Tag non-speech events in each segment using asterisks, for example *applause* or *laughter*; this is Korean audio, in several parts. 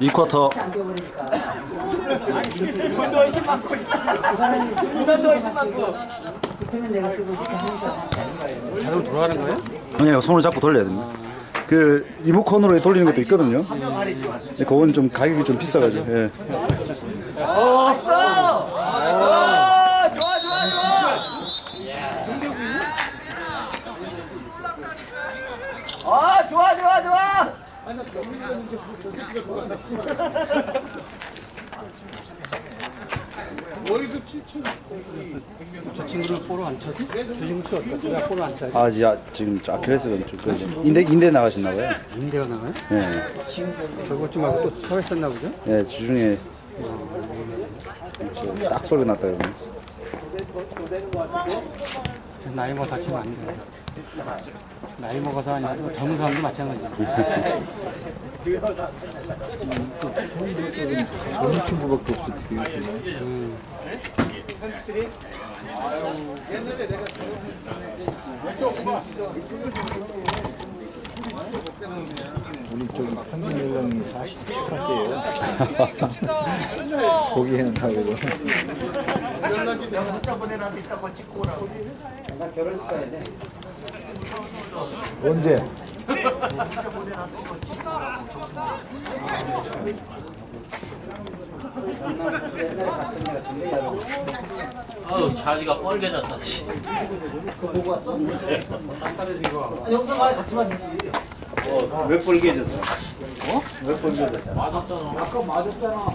이 쿼터 돈도 훨씬 많고 돈도 훨씬 많고 자동 돌아가는 거예요? 아니요 손을 잡고 돌려야 됩니다. 그 리모컨으로 돌리는 것도 있거든요. 근데 그건 좀 가격이 좀 비싸가지고. 예. 어, 좋아 좋아 좋아 아 좋아 좋아 좋아 저 친구를 볼을 안 차지? 저 친구 씨 어떨까? 내가 볼을 안 차지? 아, 지 지금 저 아킬레스가 좀 그, 인대 인대 나가셨나 봐요. 인대가 나가요? 예. 저것 좀 말고 또서 있었나 보죠? 예, 주중에 저딱 소리 났다 그러면. 저 나이 먹어 다치면 안 돼. 나이 먹어서 아니라 또 젊은 사람도 마찬가지야. 젊은 친구밖에 없어. 우리 저기 평균 연령이 47세예요. 보기에는 다 그래도. 문자 보내놔서 이따 거 찍고 오라고 언제? 아유 자지가 뻘개졌어. 씨. 영상 많이 같이 봤는데 왜 뻘개졌어? 어? 왜 뻘개졌어? 아까 맞았잖아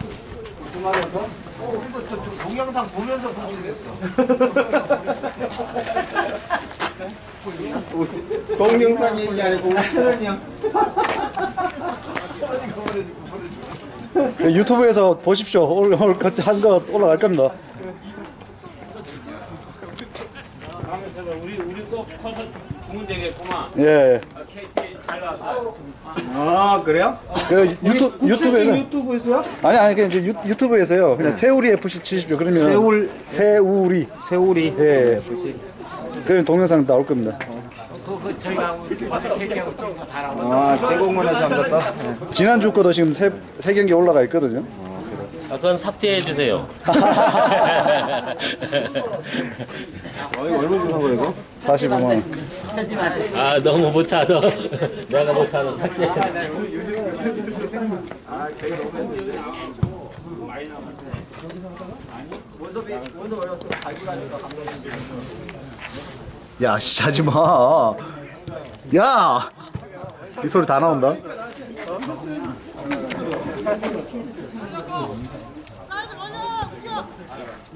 그 말에서 어 우리도 저, 저 동영상 보면서 그랬어 *laughs* 동영상이 있냐 아니고 우체전이야. 그 유튜브에서 보십시오. 오늘 오늘 한거 올라갈 겁니다. 우리 우리 거 콘서트 주문 되겠구만. 예. 아, 그래요? 그 유튜 유튜브에서 유튜브에서요? 아니 아니 그냥 이제 유, 유튜브에서요. 그냥 세우리 FC 치십시오. 그러면 세울- 세우리 세월이. 예. 그럼 동영상 나올 겁니다. 그 그 저희가 와서 KT하고 찍은 거다 나와. 아 대공원에서 한 거다. 지난주 거도 지금 세, 세 경기 올라가 있거든요. 아, 그건 삭제해 주세요. 아 이거 얼마 주는 거야 이거? 45만 원. 아 너무 못 차서 내가 못 차서 삭제. 야, 씨, 하지 마. 야! 이 소리 다 나온다.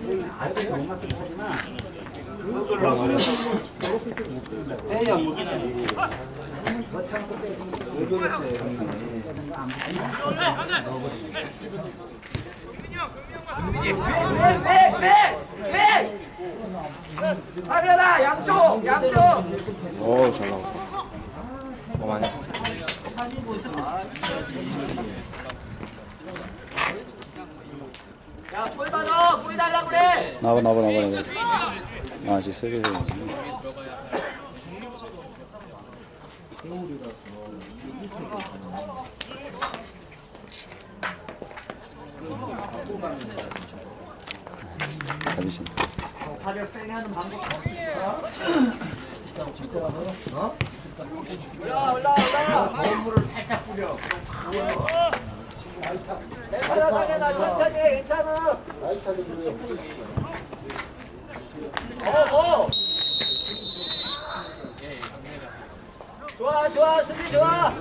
아. 하려다 양쪽 양쪽 오잘 나왔다. 어 많이. 야골 받아 물 달라 그래 나와, 나와, 나와, 나와. 아, 지금 세개 세개. 가지신. 발을 세게 하는 방법 없을까? 올라 올라 올라 거울물을 살짝 뿌려 괜찮아 당연아 천천히 해, 괜찮아 어어 좋아 좋아 수비 좋아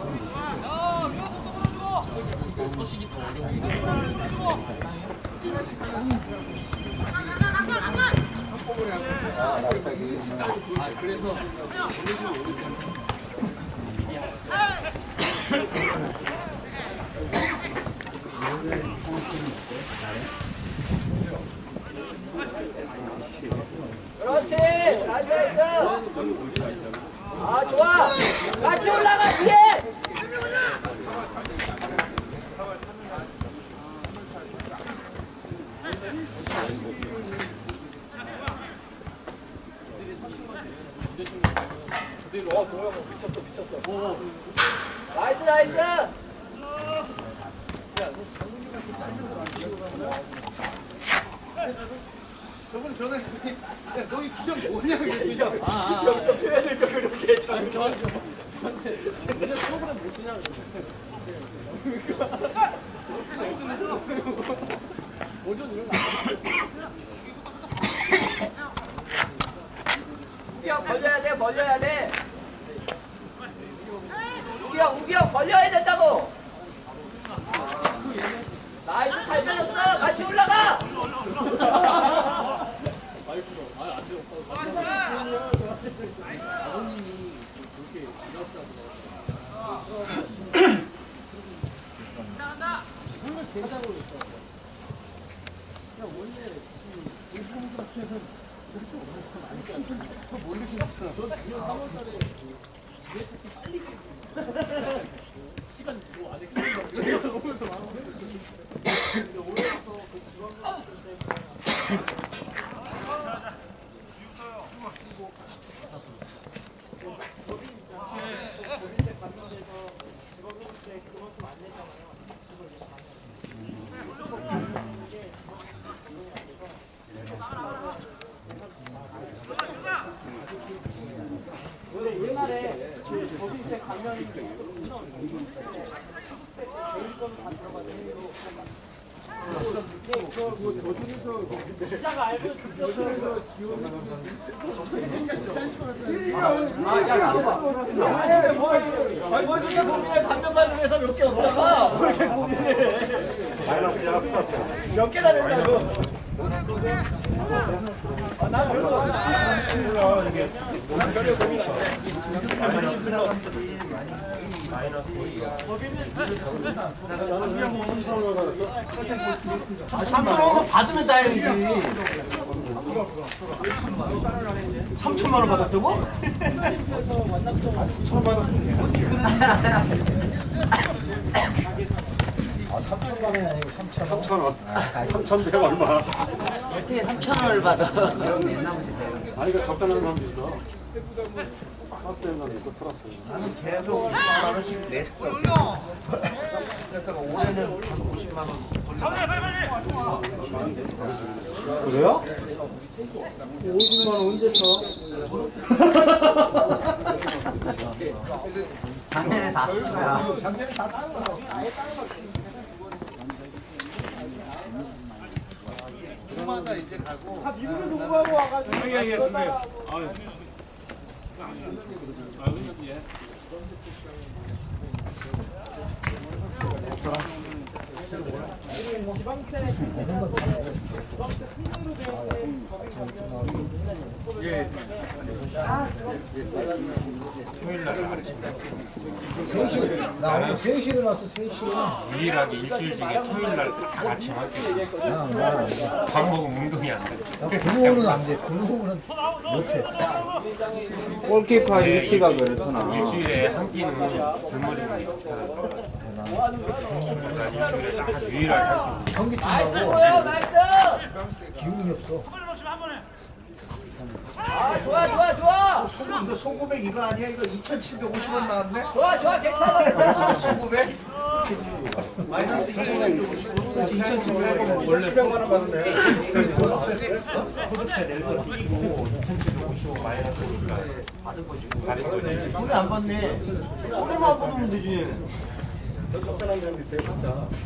그렇지. 나이스 나이스. 아 좋아. 같이 올라가 뒤에. 나이스 나이스. 우기형 벌려야 돼 벌려야 돼. 우기형 우기형 벌려야 된다고. 나이스 잘 빼줬어. 같이 올라가. 아니 뭐 진짜 고민해 단면만을 해서 몇 개 없다가 뭐 이렇게 고민해 마이너스야 플러스. 몇 개나 된다고 아, 3천 원만 받으면 다행이지. 3천만 원 받았다고? 어떻게 3천 원을 받아? 아이가 *laughs* 적당한 사람도 있어. 플러스 사람도 있어 플러스. 나는 계속 20만 원씩 냈어. 그랬다가 올해는 50만 원. 그래요? 50만 원 언제 써? *laughs* 작년에 다 쓴 거야. 작년에 다 썼어. 나 오늘 3시에 일어났어 3시에 유일하게 일주일 중에 토요일 날 다 같이 할게. 밥 먹으면 운동이 안 돼. 나 근무는 안돼 근무는 못해 골키퍼 위치가 그렇잖아. 일주일에 한 끼는 굶어리는 그러니까. 경기 나이스. 기운이 없어 아 좋아 좋아 좋아. 소, 이거 소고백 이거 아니야? 이거 2,750원 나왔네? 좋아 좋아 괜찮아. 소고백? 마이너스 2,750원. 2,750원. 원래 1000만 원 받았네. 돈이 안 받네. 돈에만 받으면 되지.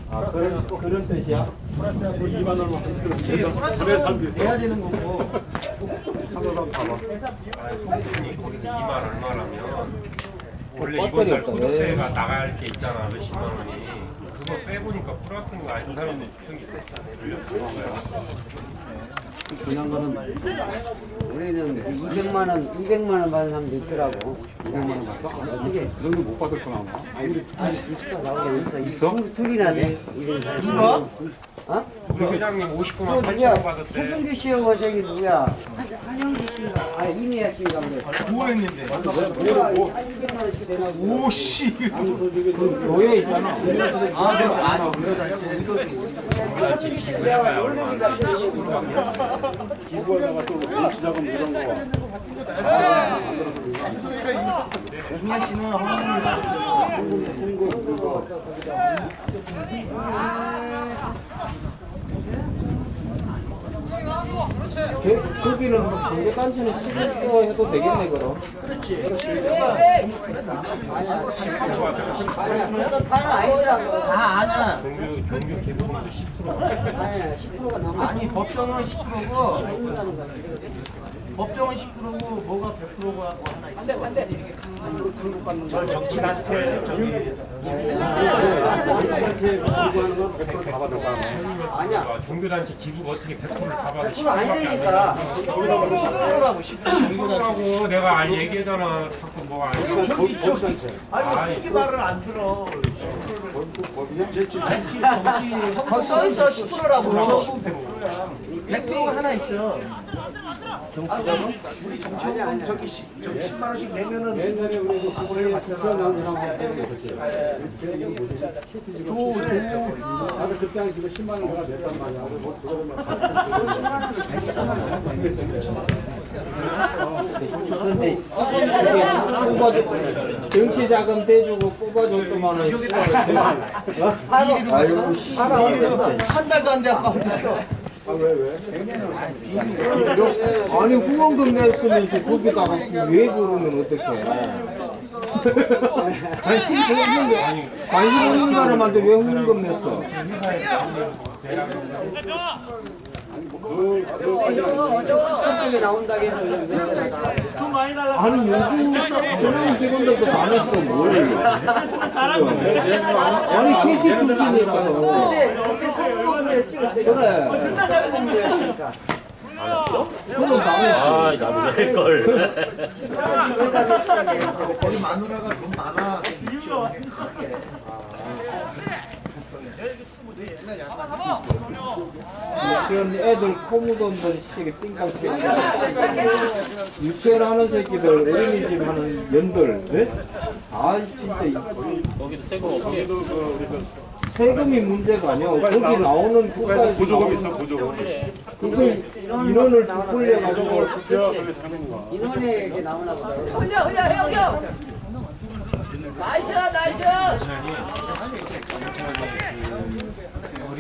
아 그런 그런 뜻이야? 플러스하고 2만 원만 그렇지. 플러스는 내야 되는 거고. 한번 봐봐. 손님이 거기서 2만 얼마라면 원래 이번 달 소득세가 나갈 게 있잖아 몇십만 원이. 그거 빼보니까 플러스인 거 아닌 사람들이 청이 늘렸어 중요한 거는 우리는 200만 원, 200만 원 받는 사람도 있더라고. 200만 원 받어? 어떻게? 그 정도 못 받을 거나 아마. 아니, 있어, 나오게 있어. 있어? 둘, 둘이나 돼. 200만 원. 누가? 어? 우리 회장님 59만 그 8천 누구야? 원 받았대. 최승규 씨하고 저기 누구야? 한- 한영주 씨인가? 아 이미야 씨인가 그래. 뭐 했는데? 뭐야? 한 200만 원씩 되나? 오씨. 교회 있잖아. 아, 그렇지. 아, 최 승규 씨 내가 올림픽 갈때 김현 씨는 헌금을 거기는 경제 단체는 11조 해도 되겠네 그럼. 그래도 다는 아니더라고. 다 아냐. 종교 종교 기부금도 10% 아니야 10%가 넘어. 아니 법정은 10%고 한다는 거야. 법정은 10%고 뭐가 100%고 하고 하나 있어. 저 정치단체 저기 아니야. 아, 종교단체 기부가 어떻게 100%를 다 받아? 10% 아니라니까. 10%라고 10% 정교단체. 하고 내가 안 얘기하잖아. 자꾸 뭐 안. 저기 저기 아니 이게 말을 안 들어. 정치 정치 거기 써 있어 10%라고. 100%가 하나 있어. 정치자금 우리 정치자금 저기 시- 저기 10만 원씩 내면은 그거를 맞잖아. 조 조. 근데 뽑아줘 정치 자금 떼주고 뽑아줬더만은. 바로 바로 어땠어? 한 달도 안 돼갖고 어딨어. 아니 후원금 냈으면서 거기다가 왜 그러면 어떡해? 관심 없는데 관심 없는 사람한테 왜 후원금 냈어? 한 쪽에 나온다고 해서 냈잖아. 아니 요즘 그런 직원들도 다 냈어 뭘 아니 KT 출신이라서 근데 그때 성공을 찍었대. 그래 그럼 나는 아 나도 낼 걸. 우리 마누라가 돈 많아. 지금 애들 코 묻었는 시계 띵강 치고 유치원 하는 새끼들 어린이집 하는 연들 예? 아 진짜 이- 거기도 세금 없지. 세금이 문제가 아니야 거기 나오는 국가에서 보조금 있어 보조금 그걸 인원을 부풀려 가지고 인원에게 나오나 보다. 흘려 흘려 흘려 나이스 나이스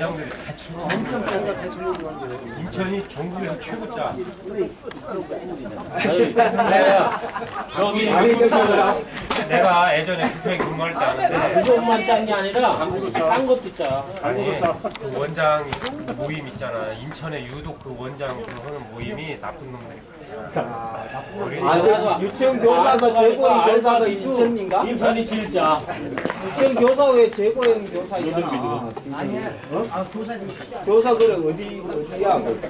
원장들이 다 천천 인천이 전국에서 최고짜 내가 저기 내가 예전에 부평에 근무할 때 아는데. 그것만 짠 게 아니라 딴 것도 짜. 아니 그 원장 모임 있잖아. 인천에 유독 그 원장 그 하는 모임이 나쁜 놈들이 아니 유치원 교사가 최고인 교사가 인천인가? 인천이 제일 짜. 유치원 교사 왜 최고인 교사 있잖아 아니야. 아 교사님. 교사 그래 어디 어디야 그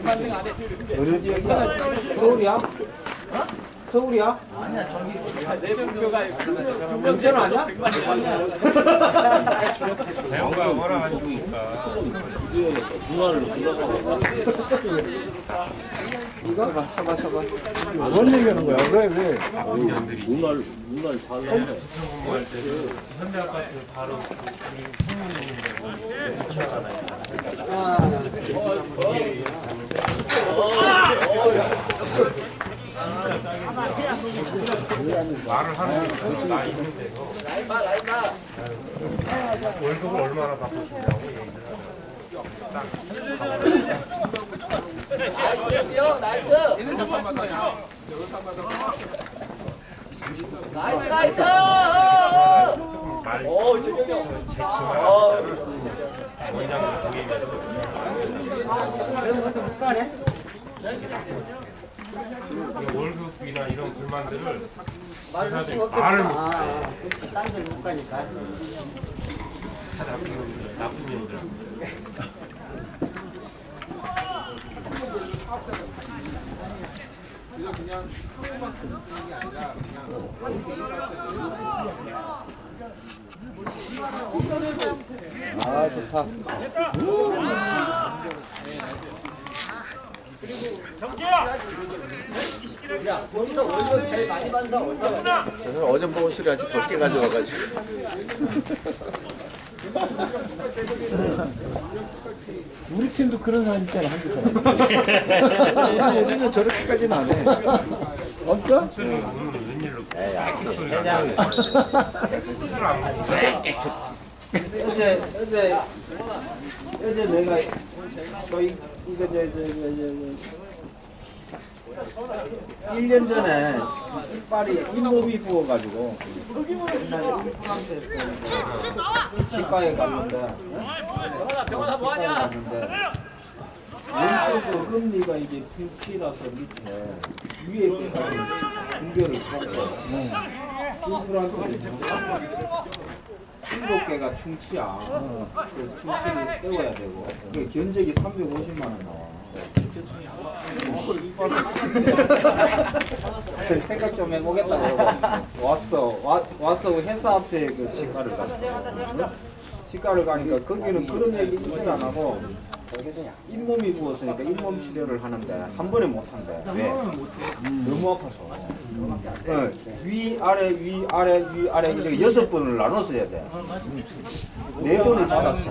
어느 지역이야 서울이야? 서울이야? 아니야 저기 인천 아니야? 배우가 워낙 안 좋으니까 뭔 얘기하는 거야? 왜 왜? 살려면 근무할 때도 현대 아파트 바로 부모님인데 유치원 하나 있잖아 말을 하는 게나 있는데도 월급을 얼마나 받고 싶냐고 얘기를 하더라고. 나이스 나이스 나이스 말 재치만 원장님 모임에서 그런 것도 못 가네. 월급이나 이런 불만들을 말을 할 수가 아, 그렇지. 딴데못 가니까. 다 나쁜 나쁜 놈들. 그냥 한국만 아니라 그냥 아 좋다. 거기서 월급 제일 많이 받는 사람 얼마야? 저는 어제 먹은 술이 아직 덜 깨 가져와가지고. 우리 팀도 그런 사람 있잖아 한두 사람. 우리는 저렇게까지는 안 해. 없어? 소리 안 나네. 술을 안 먹고 어제 어제 어제 내가 저희 이거 저 저 저 1년 전에 이빨이 잇몸이 부어가지고 치과에 갔는데 병원아 뭐하냐 갔는데 왼쪽 금리가 이제 핑치라서 밑에 위에 붕괴를 쳤어 임플란트를 일곱 개가 충치야. 그 충치를 떼워야 되고. 그 견적이 350만 원 나와. 생각 좀 해보겠다고 왔어. 와, 왔어. 회사 앞에 그 치과를 갔어. 응? 치과를 가니까 거기는 그런 얘기 있질 안 하고 잇몸이 부었으니까 잇몸 치료를 하는데 한 번에 못 한대. 왜? 너무 아파서. 어, 위 아래 위 아래 위 아래 이렇게 여섯 번을 나눠서 해야 돼. 네 번을 받았어.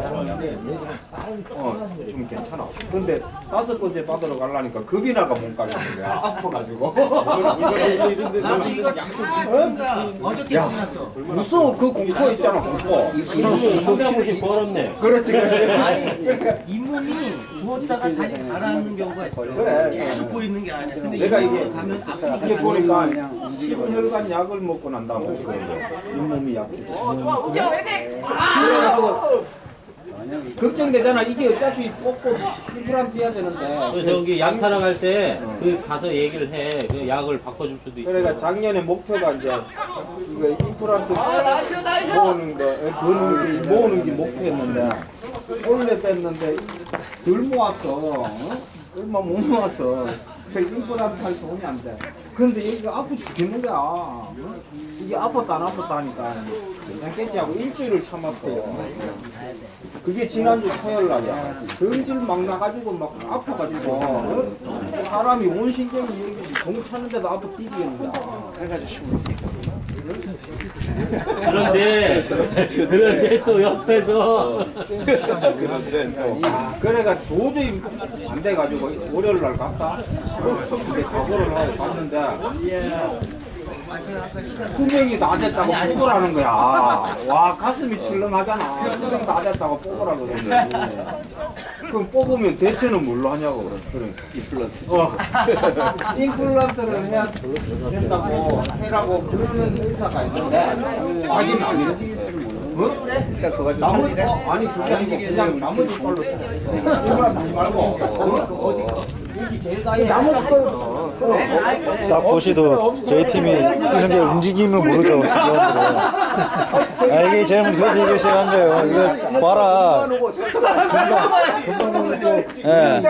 어, 좀 괜찮아. 근데 다섯 번째 받으러 가려니까 겁이 나가 못 가겠는 거야. 아파가지고. *laughs* *laughs* 나도 이거 어? 어저께 끝났어. 무서워 그 공포 있잖아 공포. 350 벌었네. 그렇지 그렇지. 아니 *laughs* 잇몸이 부었다가 다시 가라앉는 경우가 있어요. 그래. 계속 보이는 게 아니야. 근데 내가 이게 가면 아프니까 이게 보니까 10혈간 약을 먹고 난 다음에. 잇몸이 약이. 그래가지고 걱정되잖아. 이게 어차피 뽑고 임플란트 해야 되는데. 그 저기 약타러 갈때그 가서 얘기를 해. 그 약을 바꿔줄 수도 있고. 그러니까 작년에 목표가 이제 이거 임플란트 모으는 거, 게 모으는 게 목표였는데 올해 뺐는데 덜 모았어. 어? 얼마 못 모았어. 그 임플란트 할 돈이 안 돼. 그런데 여기가 아프 죽겠는 거야. 어? 이게 아팠다 안 아팠다 하니까 괜찮겠지 하고 일주일을 참았어. 그게 지난주 토요일 날이야. 성질 막 나가지고 막 아파가지고 어? 사람이 온 신경이 여기 동 차는데도 아파 뛰겠는 거야. 그래가지고 쉬고 그런데 그런데 또 옆에서 그런데 또 아, 그래가 도저히 안 돼가지고 월요일 날 갔다. 이제 각오를 하고 갔는데 수명이 낮았다고 뽑으라는 거야. *laughs* 와 가슴이 출렁하잖아. 수명 낮았다고 뽑으라 그러는데 그럼 뽑으면 대체는 뭘로 하냐고 그래. 임플란트. 어. *laughs* 임플란트를 해야 된다고 해라고 그러는 의사가 있는데 자기는 아니래. 어? 그러니까 그거 나머지 어, 아니 그게 아니고 그냥 나머지 걸로 임플란트 하지 말고 어? 여기 제일 가야 나머지 걸로 딱 보시도 저희 팀이 뛰는 게 움직임을 모르죠. 기원들은. 아, 이게 제일 그래서 이게 시작한 거예요. 이거 봐라. 예.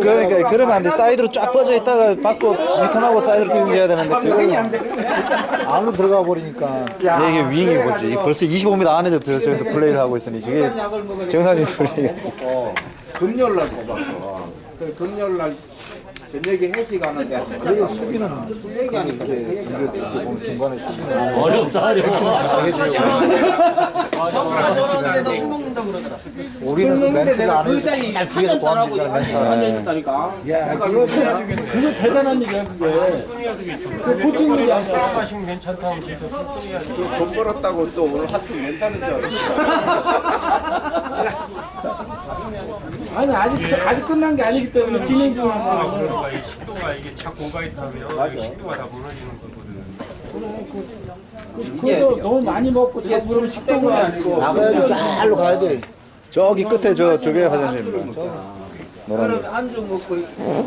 그러니까 그러면 안 돼. 사이드로 쫙 뻗어 있다가 받고 리턴하고 사이드로 뛰든지 해야 되는데 그걸 안으로 들어가 버리니까 이게 윙이 뭐지? 벌써 25m 안에 들어서 플레이를 하고 있으니 저게 정상적인 플레이가 어, 금요일 날 뽑았어. 그 금요일 날 저녁에 회식 하는데 그리고 수비는 술 얘기하니까 그 얘기 중간에 수비는 어렵다 어려워. 정부가 저러는데 너술 먹는다 그러더라. 술 우리는 먹는데 내가 안그 자리 한잔하고 보완되잖아. 앉아있다니까. 야, 그거 그거 대단한 일이야 그게. 그 보통 일이. 술 마시면 괜찮다고. 돈 벌었다고 또 오늘 하트 낸다는 줄 알았어. 아니 아직 아직 끝난 게 아니기 때문에 진행 중인 아, 거야. 그러니까 이 식도가 이게 자꾸 오가이 타면 이 식도가 다 무너지는 거거든. 그것도 너무 많이 먹고 자꾸 그러면 식도가 아니고. 나가야지 쫙로 가야 돼. 저기 끝에 저 저게 화장실입니다. 그럼 안주 먹고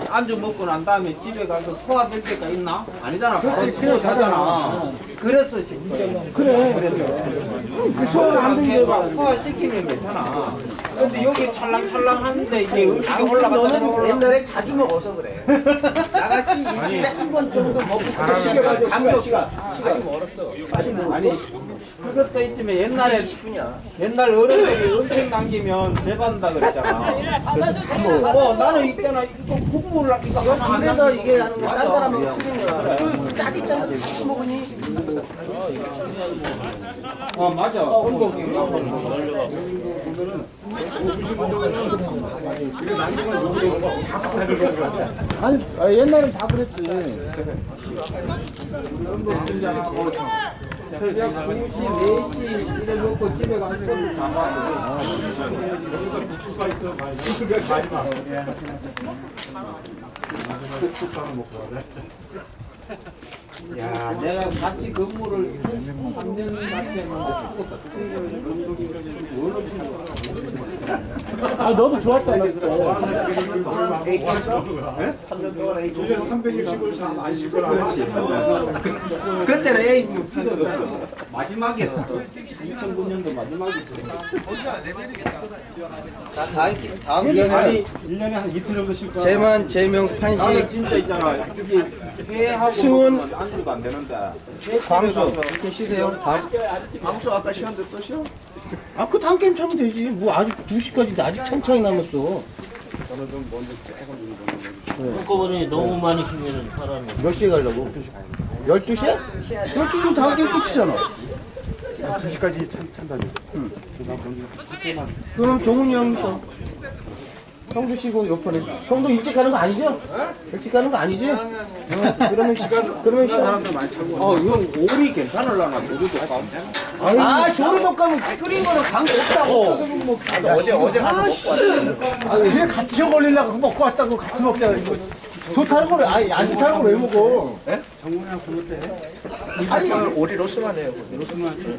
안주 먹고 난 다음에 집에 가서 소화될 때가 있나? 아니잖아. 그렇지, 그냥 자잖아. 그래서 지금 그래. 그래서 그 소화 안 되게 소화 시키면 괜찮아. 근데 여기 찰랑찰랑한데 이게 음식이 아무튼 너는 옛날에 자주 먹어서 그래. *laughs* 나같이 일주일에 한 번 정도 먹고 잘하는 감기 없어. 아니 그것 도 있지만 옛날에 옛날 어른들이 음식 남기면 재반다 그랬잖아. 뭐 나는 있잖아 이거 국물을 이거 하나 그래서 이게 하는 거야. 딴 사람하고 틀린 거야. 그짤 있잖아. 같이 먹으니. 어 맞아 온도계가 아니 아, 옛날엔 다 그랬지. 새벽 2시 4시 이래 먹고 집에 가서 자봐. 야, 내가 같이 근무를 3년 같이 했는데 아 너도 좋았잖아. 그래. 그때는 에이 마지막에 2009년도 마지막에 자, 다음 기- 다음 1년에 한 이틀 정도 쉴 거야. 제명 나는 판식 진짜 있잖아. 이게 회하고 수은. 먹으면 안주도 안 되는데. 광수 이렇게 쉬세요. 다음 광수 아까 쉬었는데 또 쉬어? 아 그 다음 게임 차면 되지. 뭐 아직 2시까지인데 아직 천천히 남았어. 한꺼번에 너무 많이 쉬면은 사람이. 몇 시에 가려고? 12시에? 12시면 다음 게임 끝이잖아. 2시까지 찬 찬다니. 그럼 종훈이 형 있어. 형도 쉬고 옆에 형도 일찍 가는 거 아니죠? 일찍 가는 거 아니지? 어, 그러면 시간 그러면 시간 어, 이건 오리 괜찮을라나 조류도 까아 조리도 가면 끓인 거는 관계 없다고 어제 어제 가서 먹고 아, 그냥 같이 형 걸리려고 먹고 왔다고 같이 먹자 그러고. 좋다는 걸 아니 안 좋다는 걸왜 먹어? 정훈이랑 그것 때. 아니 오리 로스만 해요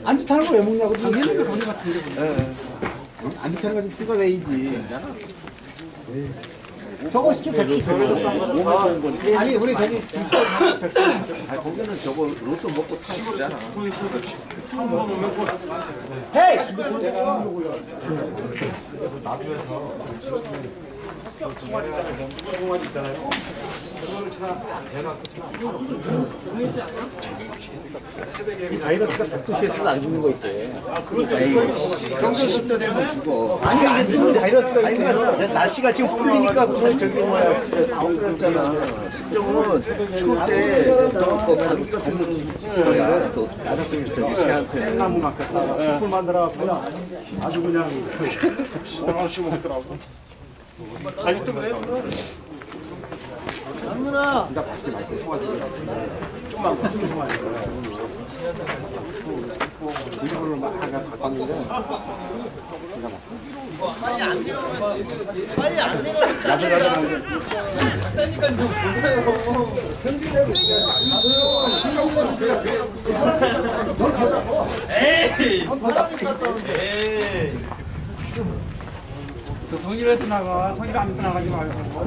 안 좋다는 걸왜 먹냐고. 당연히 거기 같은데. 안 좋다는 거좀 휴가 내야지. 저거 시켜 백수 아니 우리 저기 아 거기는 저거 로또 먹고 타 주잖아 헤이 바이러스가 백도시에서도 안 죽는 거 있대. 경전 10도 되면 죽어. 아니 안 죽는 바이러스가 아니 있는 거야. 그러니까 날씨가 지금 풀리니까 그 저기 뭐야 없어졌잖아. 실정은 추울 때또 감기가 드는 거야. 또 저기 새한테는 나무 막혔다가 숯불 만들어 갖고 아주 그냥 아직도 그래요? 장문아! 진짜 맛있게 맛있게 소화지게 조금만 맛있게 소화지게 일본으로 막 하가 바꿨는데 진짜 맛있어 빨리 안 내려오면 빨리 안 내려오면 짜증나니까 좀 보세요 현지대로 얘기하지 않으세요 에이! 에이! 성질에서 나가. 성질 안 나가지 말고.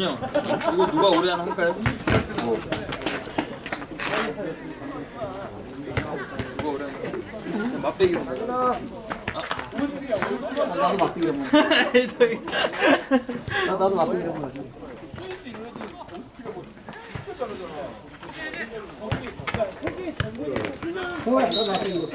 형, 이거 누가 오래 하나 할까요? 누가 오래 하나? 맛배기. 나도 막히기로 먹어. 나 나도 막히기로 먹어. 형아, 너 막히기로.